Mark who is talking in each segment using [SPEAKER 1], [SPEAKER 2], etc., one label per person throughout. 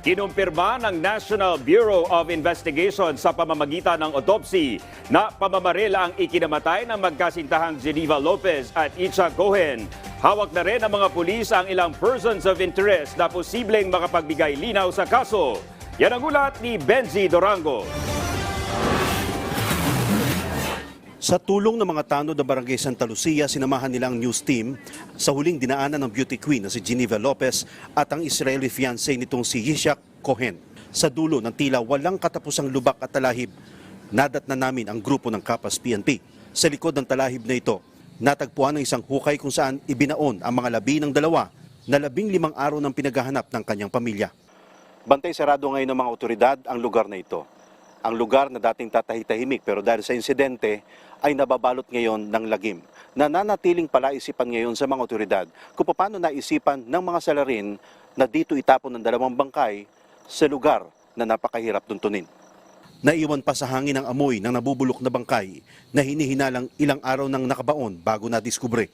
[SPEAKER 1] Kinumpirma ng National Bureau of Investigation sa pamamagitan ng autopsy na pamamaril ang ikinamatay ng magkasintahang Geneva Lopez at Itcha Cohen. Hawak na rin ng mga pulis ang ilang persons of interest na posibleng makapagbigay linaw sa kaso. Yan ang ulat ni Benzi Dorango.
[SPEAKER 2] Sa tulong ng mga tanod ng Barangay Santa Lucia, sinamahan nila ang news team sa huling dinaanan ng beauty queen na si Geneva Lopez at ang Israeli fiancé nitong si Yishak Cohen. Sa dulo ng tila walang katapusang lubak at talahib, nadat na namin ang grupo ng Kapas PNP. Sa likod ng talahib na ito, natagpuan ng isang hukay kung saan ibinaon ang mga labi ng dalawa na labing limang araw ng pinaghahanap ng kanyang pamilya. Bantay sarado ngayon ng mga otoridad ang lugar na ito. Ang lugar na dating tatahitahimik pero dahil sa insidente ay nababalot ngayon ng lagim. Nananatiling palaisipan ngayon sa mga otoridad kung paano naisipan ng mga salarin na dito itapon ng dalawang bangkay sa lugar na napakahirap tuntunin. Naiwan pa sa hangin ang amoy ng nabubulok na bangkay na hinihinalang ilang araw nang nakabaon bago na-diskubre.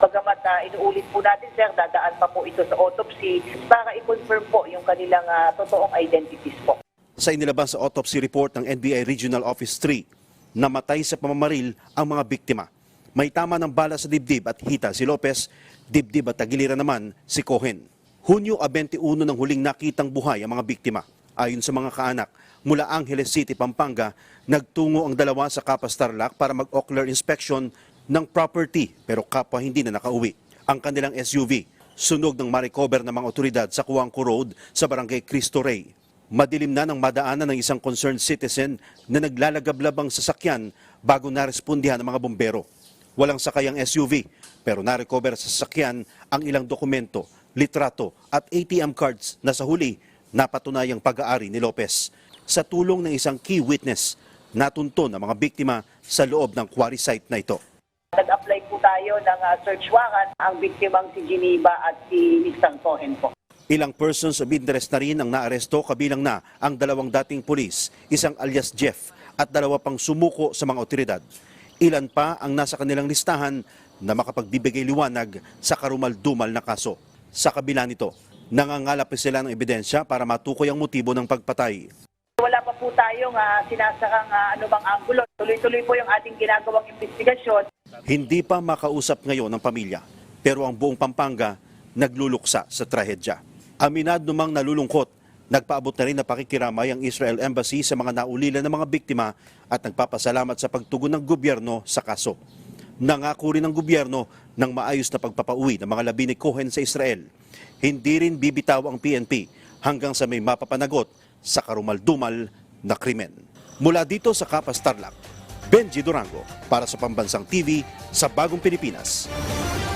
[SPEAKER 3] Bagamat ah, inuulit po natin, sir, dadaan pa po ito sa autopsy para i-confirm po yung kanilang ah, totoong identities po.
[SPEAKER 2] Sa inilabas sa autopsy report ng NBI Regional Office 3, namatay sa pamamaril ang mga biktima. May tama ng bala sa dibdib at hita si Lopez, dibdib at tagiliran naman si Cohen. Hunyo 21 ng huling nakitang buhay ang mga biktima. Ayon sa mga kaanak, mula Angeles City, Pampanga, nagtungo ang dalawa sa Kapas Tarlac para mag-ocular inspection ng property pero kapwa hindi na nakauwi. Ang kanilang SUV, sunog ng ma-recover ng mga otoridad sa Kuwangco Road sa barangay Cristo Rey. Madilim na ng madaanan ng isang concerned citizen na naglalagablabang sasakyan bago narespondihan ng mga bombero. Walang sakayang SUV pero narecover sa sasakyan ang ilang dokumento, litrato at ATM cards na sa huli napatunayang pag-aari ni Lopez. Sa tulong ng isang key witness, natunto ang mga biktima sa loob ng quarry site na ito.
[SPEAKER 3] Nag-apply po tayo ng ah, search warrant ang biktimang si Geneva at si Mr. Cohen po.
[SPEAKER 2] Ilang persons of interest na rin ang naaresto kabilang na ang dalawang dating pulis, isang alias Jeff at dalawa pang sumuko sa mga otoridad. Ilan pa ang nasa kanilang listahan na makapagbibigay liwanag sa karumal-dumal na kaso. Sa kabila nito, nangangalap sila ng ebidensya para matukoy ang motibo ng pagpatay.
[SPEAKER 3] Wala pa po tayong ah, sinasakang ah, anumang anggulo. Tuloy-tuloy po yung ating ginagawang investigasyon.
[SPEAKER 2] Hindi pa makausap ngayon ng pamilya, pero ang buong Pampanga nagluluksa sa trahedya. Aminado namang nalulungkot, nagpaabot na rin na pakikiramay ang Israel Embassy sa mga naulila ng mga biktima at nagpapasalamat sa pagtugon ng gobyerno sa kaso. Nangako rin ng gobyerno ng maayos na pagpapauwi ng mga labi ni Cohen sa Israel. Hindi rin bibitaw ang PNP hanggang sa may mapapanagot sa karumal-dumal na krimen. Mula dito sa Kapas Tarlac, Benji Durango para sa Pambansang TV sa Bagong Pilipinas.